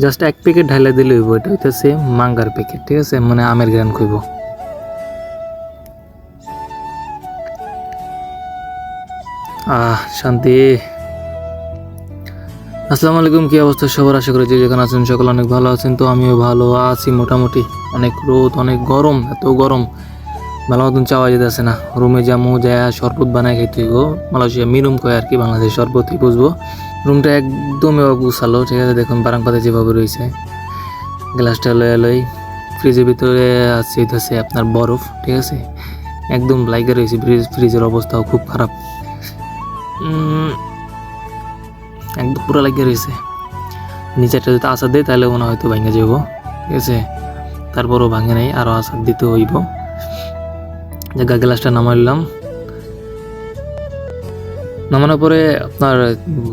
Just এক packet ঢাইলা দিলে হইব, এটা হইতেছে মাঙ্গার প্যাকেট ঠিক আছে? মানে আমের গ্রান খুইব আহ, শান্তি। আসসালামু আলাইকুম, কি অবস্থা সবার? আশা করি যে যেখানে আছেন সকলে অনেক ভালো আছেন। তো আমিও ভালো আছি মোটামুটি। অনেক রোদ, অনেক গরম, এত গরম। ভালো মতন চাওয়া যেতেছে না। রুমে যামু, যায় শরবত বানাই খাইতে গো মালয়েশিয়া মিরুম কয় আর কি, বাংলাদেশ শরবতই বুঝব। রুমটা একদম গুছালো ঠিক আছে? দেখুন বারাং পাতে যেভাবে রয়েছে। গ্লাসটা লয়ে লই ফ্রিজের ভিতরে আছে হইতেছে আপনার বরফ, ঠিক আছে? একদম লাইকে রয়েছে ফ্রিজ ফ্রিজের অবস্থাও খুব খারাপ। একদম পুরো লাগিয়ে রয়েছে। নিচেরটা যদি আচার দেয় তাহলে মনে হয়তো ভাঙে যাব, ঠিক আছে? তারপরও ভাঙে নাই আরও আচার দিতে হইব। জায়গা গ্লাসটা নামাইলাম। নামানোর পরে আপনার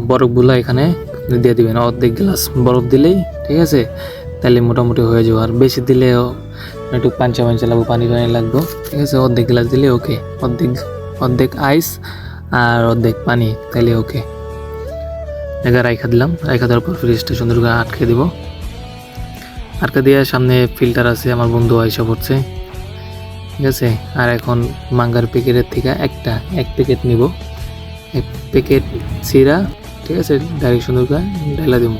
বরফগুলো এখানে দিয়ে দিবেন, অর্ধেক গ্লাস বরফ দিলেই, ঠিক আছে? তাহলে মোটামুটি হয়ে যাবে। আর বেশি দিলেও একটু পাঞ্চা পাঞ্চা লাগবে, পানি পানি লাগবে, ঠিক আছে? অর্ধেক গ্লাস দিলে ওকে। অর্ধেক অর্ধেক আইস আর অর্ধেক পানি তাহলে ওকে। জায়গা রাইখা দিলাম। রাইখা দেওয়ার পর ফ্রিজটা সুন্দর করে আটকে দিব। আটকে দিয়ে সামনে ফিল্টার আছে, আমার বন্ধু আইসা পড়ছে। ঠিক আছে? আর এখন মাঙ্গার প্যাকেটের থেকে একটা, এক প্যাকেট নিব। এক প্যাকেট সিরা, ঠিক আছে ডাইরেক্ট সুন্দর করে দিব।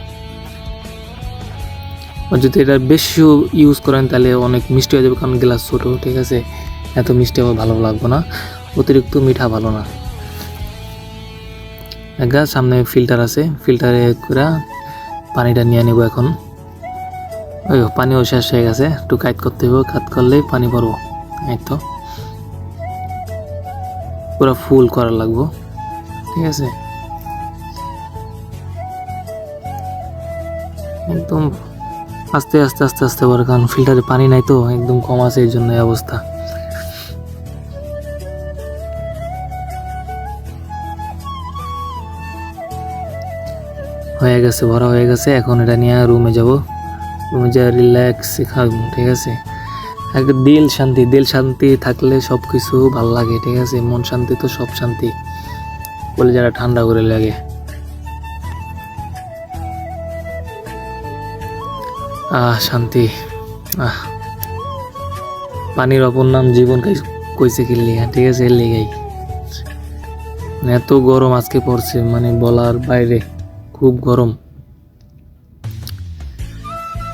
আর যদি এটা বেশি ইউজ করেন, তাহলে অনেক মিষ্টি হয়ে যাবে, কারণ গ্লাস ছোটো, ঠিক আছে? এত মিষ্টি আমার ভালো লাগবে না। অতিরিক্ত মিঠা ভালো না। একটা সামনে ফিল্টার আছে। ফিল্টারে করে পানিটা নিয়ে নেব এখন। ওই পানিও শেষ হয়ে গেছে। একটু কাজ করতে হবে। কাজ করলেই পানি পড়ব এই তো। পুরো ফুল করা লাগবো। ঠিক আছে? একদম আস্তে আস্তে আস্তে আস্তে করে, কারণ ফিল্টারে পানি নাই তো, একদম কম আছে এই জন্য অবস্থা। হয়ে গেছে, ভরা হয়ে গেছে, এখন এটা নিয়ে রুমে যাব। রুমে যা রিল্যাক্স খাব, ঠিক আছে? এক দিল শান্তি দিল শান্তি থাকলে সব কিছু ভালো লাগে, ঠিক আছে? মন শান্তি তো সব শান্তি। বলে যারা ঠান্ডা করে লাগে। আহ, শান্তি। আহ। পানির অপর নাম জীবন কাই- কইছে কিনলি ঠিক আছে, এর লেগেই। এত গরম আজকে পড়ছে মানে বলার বাইরে খুব গরম।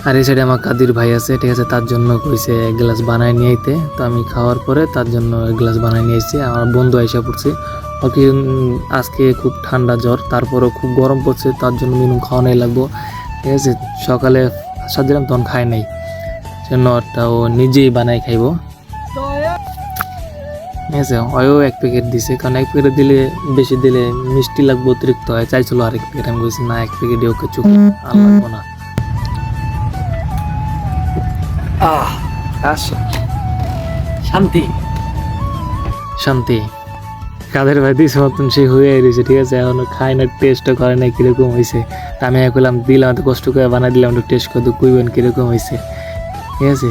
আর এই সাইডে আমার কাদির ভাই আছে, ঠিক আছে, তার জন্য কইছে এক গ্লাস বানায় নিয়ে তো আমি খাওয়ার পরে তার জন্য এক গ্লাস বানায় নিয়ে এসেছি আমার বন্ধু আইসা পড়ছে। ওকে আজকে খুব ঠান্ডা জ্বর তারপরেও খুব গরম পড়ছে তার জন্য মিনিমাম খাওয়ানোই লাগবো। ঠিক আছে সকালে সাজলাম তখন খায় নাই জন্য ও নিজেই বানাই খাইবো। ঠিক আছে ওয়ও এক প্যাকেট দিছে কারণ এক প্যাকেট দিলে বেশি দিলে মিষ্টি লাগবে অতিরিক্ত হয় চাইছিল আরেক প্যাকেট আমি বলছি না এক প্যাকেটে ওকে চুপ আর লাগবো না। শান্তি। শান্তি। কাদের ভাই দিস মতন সে হয়ে রয়েছে ঠিক আছে? এখনও খায় না টেস্টও করে না, কীরকম হয়েছে তা আমি কইলাম, দিলাম, এত কষ্ট করে বানাই দিলাম, একটু টেস্ট করে তো কইবেন কীরকম হয়েছে ঠিক আছে?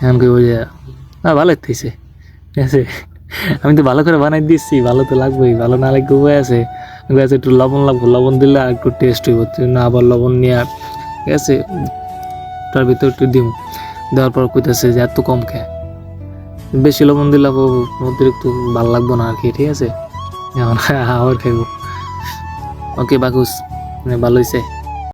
এখন কই যে, না, ভালো হইতেছে ঠিক আছে? আমি তো ভালো করে বানাই দিচ্ছি ভালো তো লাগবেই, ভালো না লাগবে উপায় আছে। আছে, একটু লবণ লাগবে, লবণ দিলে আর একটু টেস্ট হইব না আবার লবণ নিয়ে ঠিক আছে? তার ভিতর একটু দিম। দেওয়ার পর কইতেছে যে, এত কম খায় বেশি লবণ দিলে অতিরিক্ত ভালো লাগবো না আর কি, ঠিক আছে? এখন আবার খাইব। ওকে, বাকুস মানে ভালো হয়েছে